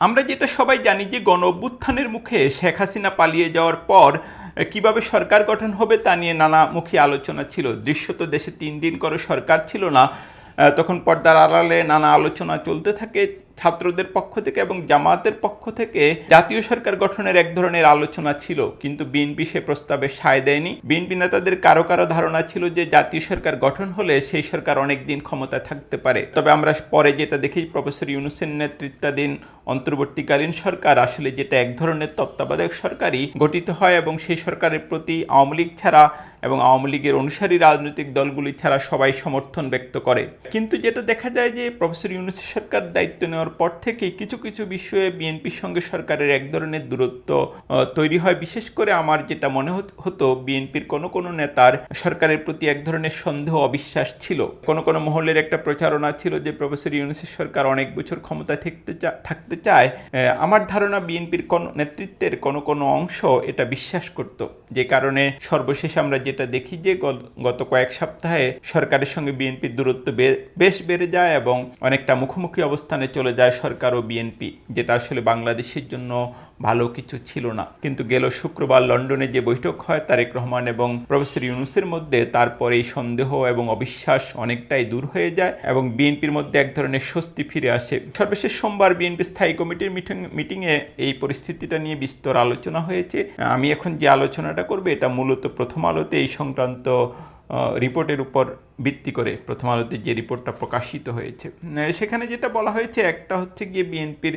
আমরা যেটা সবাই জানি যে গণ অভ্যুত্থানের মুখে শেখ হাসিনা পালিয়ে যাওয়ার পর কীভাবে সরকার গঠন হবে তা নিয়ে নানামুখী আলোচনা ছিল। দৃশ্যত দেশে তিন দিন করে সরকার ছিল না তখন পর্দার আড়ালে নানা আলোচনা চলতে থাকে। ছাত্রদের পক্ষ থেকে এবং জামাতের পক্ষ থেকে জাতীয় সরকার গঠনের এক ধরনের আলোচনা ছিল, কিন্তু বিএনপি সে প্রস্তাবে সায় দেয়নি। বিএনপি নেতাদের কারও কারও ধারণা ছিল যে জাতীয় সরকার গঠন হলে সেই সরকার অনেক দিন ক্ষমতায় থাকতে পারে। তবে আমরা পরে যেটা দেখি, প্রফেসর ইউনুসের নেতৃত্বাধীন অন্তর্বর্তীকালীন সরকার আসলে যেটা এক ধরনের তত্ত্বাবধায়ক সরকারই গঠিত হয় এবং সেই সরকারের প্রতি আওয়ামী লীগ ছাড়া এবং আওয়ামী লীগের অনুসারী রাজনৈতিক দলগুলি ছাড়া সবাই সমর্থন ব্যক্ত করে। কিন্তু যেটা দেখা যায় যে প্রফেসর ইউনুসের সরকার দায়িত্ব নেওয়ার পর থেকে কিছু কিছু বিষয়ে বিএনপির সঙ্গে সরকারের এক ধরনের দূরত্ব তৈরি হয়। বিশেষ করে আমার যেটা মনে হতো বিএনপির কোনো কোনো নেতার সরকারের প্রতি এক ধরনের সন্দেহ, অবিশ্বাস ছিল। কোনো কোনো মহলের একটা প্রচারণা ছিল যে প্রফেসর ইউনুসের সরকার অনেক বছর ক্ষমতায় থাকতে থাকতে চায়। আমার ধারণা বিএনপির কোন নেতৃত্বের কোনো কোনো অংশ এটা বিশ্বাস করত। যে কারণে সর্বশেষ আমরা যেটা দেখি যে গত- কয়েক সপ্তাহে সরকারের সঙ্গে বিএনপির দূরত্ব বেশ বেড়ে যায় এবং অনেকটা মুখোমুখি অবস্থানে চলে যায় সরকার ও বিএনপি, যেটা আসলে বাংলাদেশের জন্য ভালো কিছু ছিল না। কিন্তু গেল শুক্রবার লন্ডনে যে বৈঠক হয় তারেক রহমান এবং প্রফেসর ইউনুসের মধ্যে তারপরে এই সন্দেহ এবং অবিশ্বাস অনেকটাই দূর হয়ে যায় এবং বিএনপির মধ্যে এক ধরনের স্বস্তি ফিরে আসে। সর্বশেষ সোমবার বিএনপি স্থায়ী কমিটির মিটিং, মিটিংয়ে এই পরিস্থিতিটা নিয়ে বিস্তর আলোচনা হয়েছে। আমি এখন যে আলোচনাটা করব, এটা মূলত প্রথম আলোতে এই সংক্রান্ত রিপোর্টের উপর ভিত্তি করে প্রথম আলোতে যে রিপোর্টটা প্রকাশিত হয়েছে। সেখানে যেটা বলা হয়েছে, একটা হচ্ছে গিয়ে বিএনপির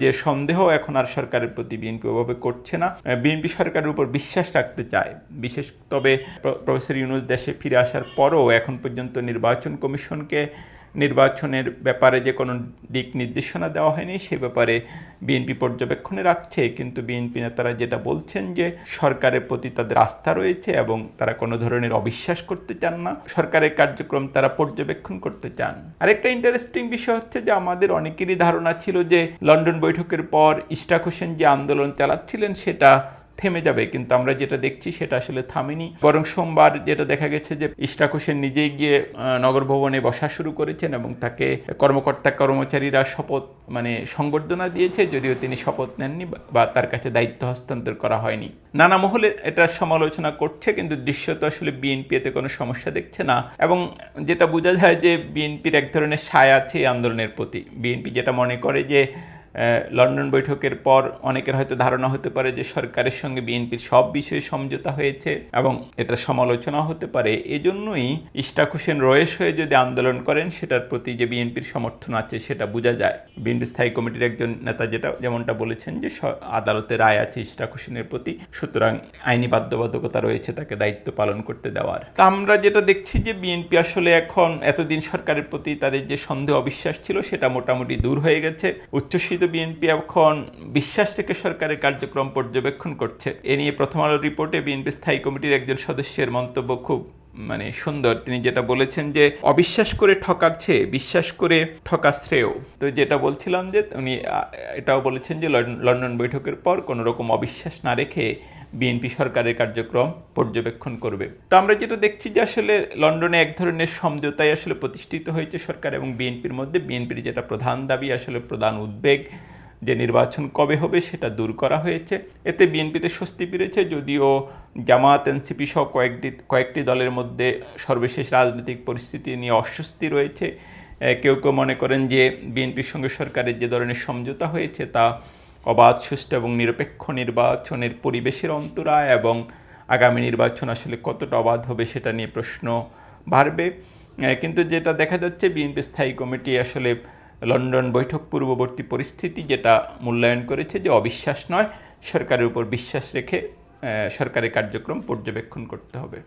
যে সন্দেহ এখন আর সরকারের প্রতি বিএনপি ওভাবে করছে না। বিএনপি সরকারের উপর বিশ্বাস রাখতে চায়। বিশেষ তবে প্র- প্রফেসর ইউনুস দেশে ফিরে আসার পরও এখন পর্যন্ত নির্বাচন কমিশনকে নির্বাচনের ব্যাপারে যে কোনো দিক নির্দেশনা দেওয়া হয়নি, সে ব্যাপারে বিএনপি পর্যবেক্ষণে রাখছে। কিন্তু বিএনপি নেতারা যেটা বলছেন যে, সরকারের প্রতি তাদের আস্থা রয়েছে এবং তারা কোনো ধরনের অবিশ্বাস করতে চান না। সরকারের কার্যক্রম তারা পর্যবেক্ষণ করতে চান। আরেকটা ইন্টারেস্টিং বিষয় হচ্ছে যে, আমাদের অনেকেরই ধারণা ছিল যে, লন্ডন বৈঠকের পর ইশরাক হোসেন যে আন্দোলন চালাচ্ছিলেন, সেটা থেমে যাবে, কিন্তু আমরা যেটা দেখছি সেটা আসলে থামেনি। বরং সোমবার যেটা দেখা গেছে যে ইশরাক হোসেন নিজেই গিয়ে নগর ভবনে বসা শুরু করেছেন এবং তাকে কর্মকর্তা, কর্মচারীরা শপথ মানে সংবর্ধনা দিয়েছে, যদিও তিনি শপথ নেননি বা- তার কাছে দায়িত্ব হস্তান্তর করা হয়নি। নানা মহলে এটা সমালোচনা করছে, কিন্তু দৃশ্যত আসলে বিএনপি এতে কোনো সমস্যা দেখছে না। এবং যেটা বোঝা যায় যে বিএনপির এক ধরনের সায় আছে আন্দোলনের প্রতি। বিএনপি যেটা মনে করে যে লন্ডন বৈঠকের পর অনেকের হয়তো ধারণা হতে পারে যে সরকারের সঙ্গে বিএনপির সব বিষয়ে সমঝোতা হয়েছে এবং এটা সমালোচনা হতে পারে। এজন্যই ইশতাক হোসেন রয়েস হয়ে যদি আন্দোলন করেন, সেটার প্রতি যে বিএনপির সমর্থন আছে, সেটা বোঝা যায়। বিএনপি স্থায়ী কমিটির একজন নেতা যেটা যেমনটা বলেছেন যে আদালতে রায় আছে ইশতাক হোসেনের প্রতি। সুতরাং আইনি বাধ্যবাধকতা রয়েছে তাকে দায়িত্ব পালন করতে দেওয়ার। তা আমরা যেটা দেখছি যে বিএনপি আসলে এখন এতদিন সরকারের প্রতি তাদের যে সন্দেহ অবিশ্বাস ছিল, সেটা মোটামুটি দূর হয়ে গেছে। উচ্ছ্বসিত বিএনপি এখন বিশ্বাস রেখে সরকারের কার্যক্রম পর্যবেক্ষণ করছে। এ নিয়ে প্রথম আলোর রিপোর্টে বিএনপি স্থায়ী কমিটির একজন সদস্যের মন্তব্য খুব মানে সুন্দর। তিনি যেটা বলেছেন যে, অবিশ্বাস করে ঠকার চেয়ে বিশ্বাস করে ঠকা শ্রেয়। তো যেটা বলছিলাম যে, উনি এটাও বলেছেন যে লন্ডন বৈঠকের পর কোনো রকম অবিশ্বাস না রেখে বিএনপি সরকারের কার্যক্রম পর্যবেক্ষণ করবে। তো আমরা যেটা দেখছি যে আসলে লন্ডনে এক ধরনের সমঝোতায় আসলে প্রতিষ্ঠিত হয়েছে সরকার এবং বিএনপির মধ্যে। বিএনপির যেটা প্রধান দাবি, আসলে প্রধান উদ্বেগ যে নির্বাচন কবে হবে সেটা দূর করা হয়েছে। এতে বিএনপিতে স্বস্তি পেরেছে যদিও জামাত এনসিপি সহ কয়েকটি কয়েকটি দলের মধ্যে সর্বশেষ রাজনৈতিক পরিস্থিতি নিয়ে অস্বস্তি রয়েছে। কেউ কেউ মনে করেন যে বিএনপির সঙ্গে সরকারের যে ধরনের সমঝোতা হয়েছে তা অবাধ, সুষ্ঠু এবং নিরপেক্ষ নির্বাচনের পরিবেশের অন্তরায় এবং আগামী নির্বাচন আসলে কতটা অবাধ হবে সেটা নিয়ে প্রশ্ন বাড়বে। কিন্তু যেটা দেখা যাচ্ছে বিএনপি স্থায়ী কমিটি আসলে লন্ডন বৈঠক পূর্ববর্তী পরিস্থিতি যেটা মূল্যায়ন করেছে যে অবিশ্বাস নয়, সরকারের উপর বিশ্বাস রেখে সরকারের কার্যক্রম পর্যবেক্ষণ করতে হবে।